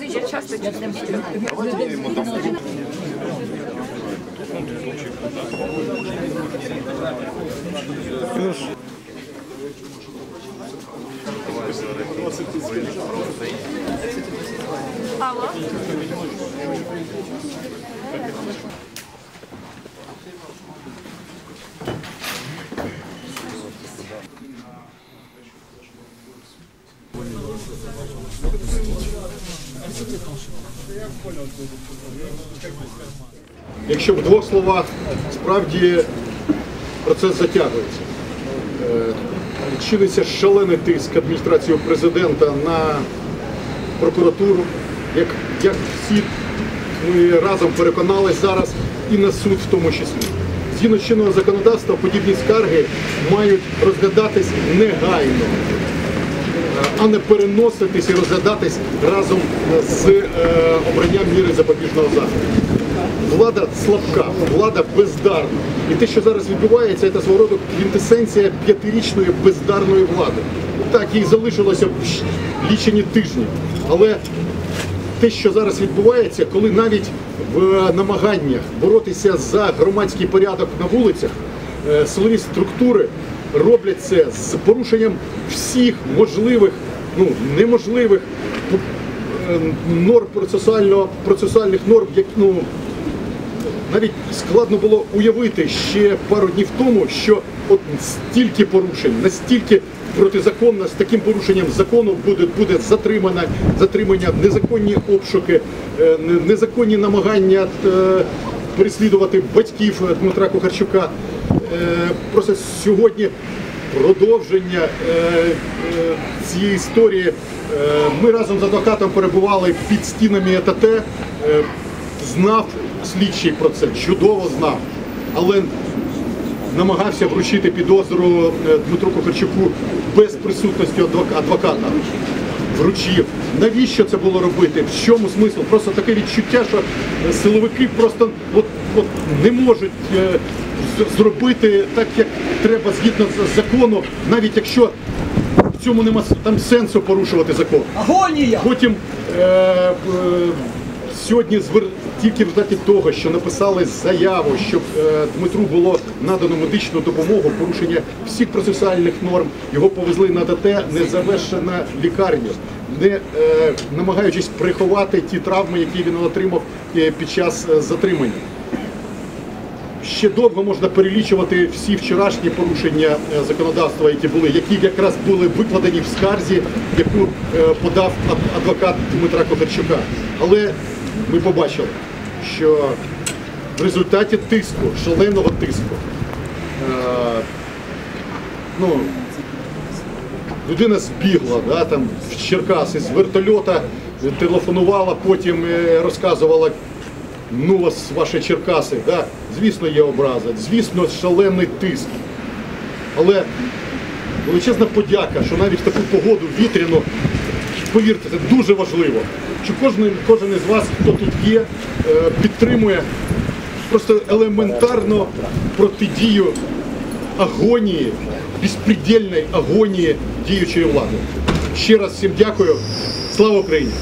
Я часто чувствую себя. Хорошо. Алло. Якщо в двох словах, справді процес затягується. Чиниться шалений тиск адміністрації президента на прокуратуру, як, як всі ми разом переконались зараз, і на суд в тому числі. Згідно чинного законодавства, подібні скарги мають розглядатись негайно, а не переноситись і розглядатись разом з е, обранням міри запобіжного заходу. Влада слабка, влада бездарна. І те, що зараз відбувається, це свого роду квінтесенція п'ятирічної бездарної влади. Так, їй залишилося лічені тижні. Але те, що зараз відбувається, коли навіть в намаганнях боротися за громадський порядок на вулицях, е, силові структури роблять це з порушенням всіх можливих, ну неможливих е, норм процесуального процесуальних норм, як ну навіть складно було уявити ще пару днів тому, що от стільки порушень, настільки протизаконно з таким порушенням закону буде, буде затримана, затримання, незаконні обшуки, е, незаконні намагання е, переслідувати батьків Дмитра Кухарчука. Е, Просто сьогодні продовження цієї історії. Ми разом з адвокатом перебували під стінами ЕТТ. Знав слідчий про це, чудово знав, але намагався вручити підозру е, Дмитру Кухарчуку без присутності адвоката. Вручив. Навіщо це було робити? В чому смисл? Просто таке відчуття, що силовики просто от, от не можуть е, зробити так, як треба згідно з закону, навіть якщо в цьому нема там сенсу порушувати закон. Агонія! Потім е, е, сьогодні звер... тільки в результаті того, що написали заяву, щоб е, Дмитру було надано медичну допомогу, порушення всіх процесуальних норм, його повезли на ДТ, не завершена лікарня, не е, намагаючись приховати ті травми, які він отримав е, під час затримання. Ще довго можна перелічувати всі вчорашні порушення законодавства, які були, які якраз були викладені в скарзі, яку подав адвокат Дмитра Кохарчука. Але ми побачили, що в результаті тиску, шаленого тиску, е, ну, людина збігла да, там, в Черкаси з вертольота, телефонувала, потім е, розказувала, ну вас ваші Черкаси, да, звісно, є образа, звісно, шалений тиск. Але величезна подяка, що навіть в таку погоду вітряну, повірте, це дуже важливо, що кожен, кожен із вас, хто тут є, е, підтримує просто елементарно протидію агонії, безпредельної агонії діючої влади. Ще раз всім дякую. Слава Україні!